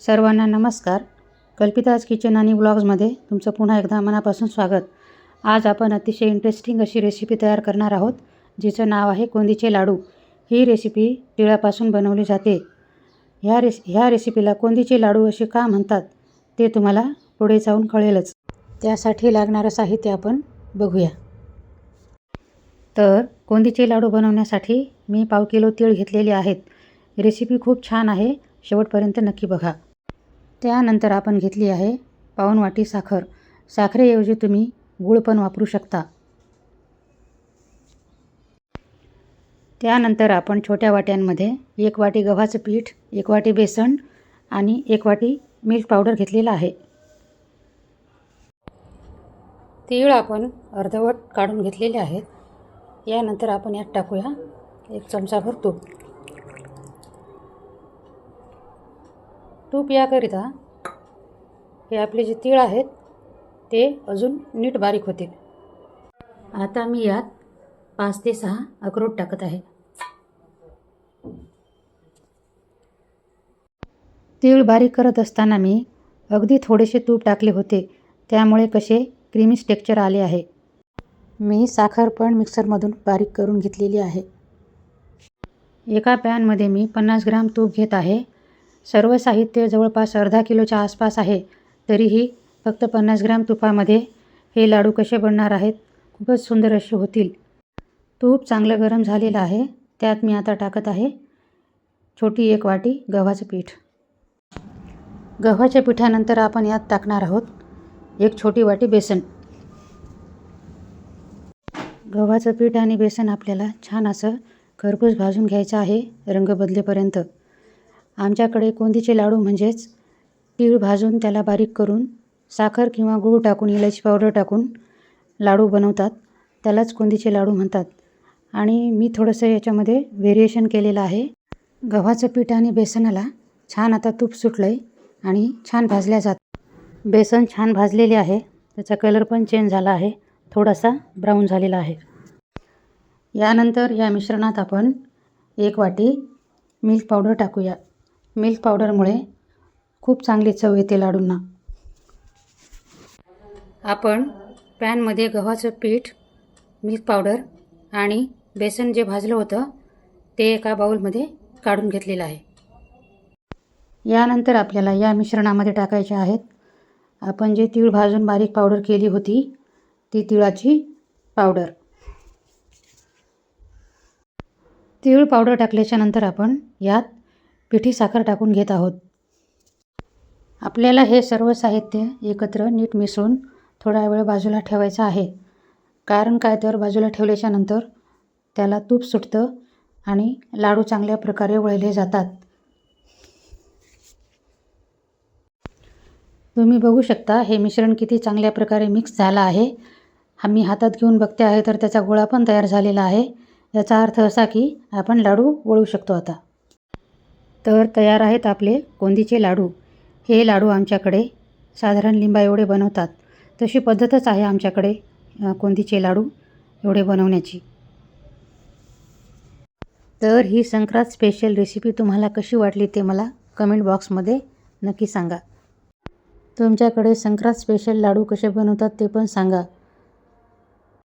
सर्वांना नमस्कार. कल्पिताज किचन आणि ब्लॉग्समध्ये तुमचं पुन्हा एकदा मनापासून स्वागत. आज आपण अतिशय इंटरेस्टिंग अशी रेसिपी तयार करणार आहोत जिचं नाव आहे कोंदीचे लाडू. ही रेसिपी तिळापासून बनवली जाते. ह्या रेस ह्या रेसिपीला कोंदीचे लाडू असे का म्हणतात ते तुम्हाला पुढे जाऊन कळेलच. त्यासाठी लागणारं साहित्य आपण बघूया. तर कोंदीचे लाडू बनवण्यासाठी मी पाव किलो तीळ घेतलेले आहेत. रेसिपी खूप छान आहे. शेवटपर्यंत नक्की बघा. त्यानंतर आपण घेतली आहे पाऊण वाटी साखर. साखरेऐवजी तुम्ही गूळ पण वापरू शकता. त्यानंतर आपण छोट्या वाट्यांमध्ये एक वाटी गव्हाचं पीठ एक वाटी बेसन आणि एक वाटी मिल्क पावडर घेतलेला आहे. तीळ आपण अर्धवट काढून घेतलेले आहेत. यानंतर आपण यात टाकूया एक चमचाभर तूप. तूप याकरिता हे आपले जे तीळ आहेत ते अजून नीट बारीक होतील. आता मी यात पाच ते सहा अक्रोड टाकत आहे. तीळ बारीक करत असताना मी अगदी थोडेसे तूप टाकले होते त्यामुळे कसे क्रीमी टेक्चर आले आहे. मी साखर पण मिक्सरमधून बारीक करून घेतलेली आहे. एका पॅनमध्ये मी पन्नास ग्राम तूप घेत आहे. सर्व साहित्य जवळपास अर्धा किलोच्या आसपास आहे. तरीही फक्त पन्नास ग्राम तुपामध्ये हे लाडू कसे बनणार आहेत? खूपच सुंदर असे होतील. तूप चांगलं गरम झालेलं आहे. त्यात मी आता टाकत आहे छोटी एक वाटी गव्हाचं पीठ. गव्हाच्या पिठानंतर आपण यात टाकणार आहोत एक छोटी वाटी बेसन. गव्हाचं पीठ आणि बेसन आपल्याला छान असं खरपूस भाजून घ्यायचं आहे. रंग बदलेपर्यंत. आमच्याकडे कोंदीचे लाडू म्हणजेच तीळ भाजून त्याला बारीक करून साखर किंवा गूळ टाकून इलायची पावडर टाकून लाडू बनवतात. त्यालाच कोंदीचे लाडू म्हणतात. आणि मी थोडंसं याच्यामध्ये व्हेरिएशन केलेलं आहे. गव्हाचं पीठ आणि बेसनाला छान आता तूप सुटलं आहे आणि छान भाजल्या जात. बेसन छान भाजलेले आहे. त्याचा कलर पण चेंज झाला आहे. थोडासा ब्राऊन झालेला आहे. यानंतर या मिश्रणात आपण एक वाटी मिल्क पावडर टाकूया. मिल्क पावडरमुळे खूप चांगली चव येते लाडूंना. आपण पॅनमध्ये गव्हाचं पीठ मिल्क पावडर आणि बेसन जे भाजलं होतं ते एका बाऊलमध्ये काढून घेतलेलं आहे. यानंतर आपल्याला या मिश्रणामध्ये टाकायचे आहेत. आपण जे तीळ भाजून बारीक पावडर केली होती ती तिळाची पावडर. तीळ पावडर टाकल्याच्या नंतर आपण यात पिठी साखर टाकून घेत आहोत. आपल्याला हे सर्व साहित्य एकत्र नीट मिसळून थोडा वेळ बाजूला ठेवायचं आहे. कारण काय तर बाजूला ठेवल्याच्या नंतर त्याला तूप सुटतं आणि लाडू चांगल्या प्रकारे वळले जातात. तुम्ही बघू शकता हे मिश्रण किती चांगल्या प्रकारे मिक्स झालं आहे. आम्ही हातात घेऊन बघते आहे तर त्याचा गोळा पण तयार झालेला आहे. याचा अर्थ असा की आपण लाडू वळू शकतो आता. तर तयार आहेत आपले कोंदीचे लाडू. हे लाडू आमच्याकडे साधारण लिंबा एवढे बनवतात. तशी पद्धतच आहे आमच्याकडे कोंदीचे लाडू एवढे बनवण्याची. तर ही संक्रांत स्पेशल रेसिपी तुम्हाला कशी वाटली ते मला कमेंट बॉक्समध्ये नक्की सांगा. तुमच्याकडे संक्रांत स्पेशल लाडू कसे बनवतात ते पण सांगा.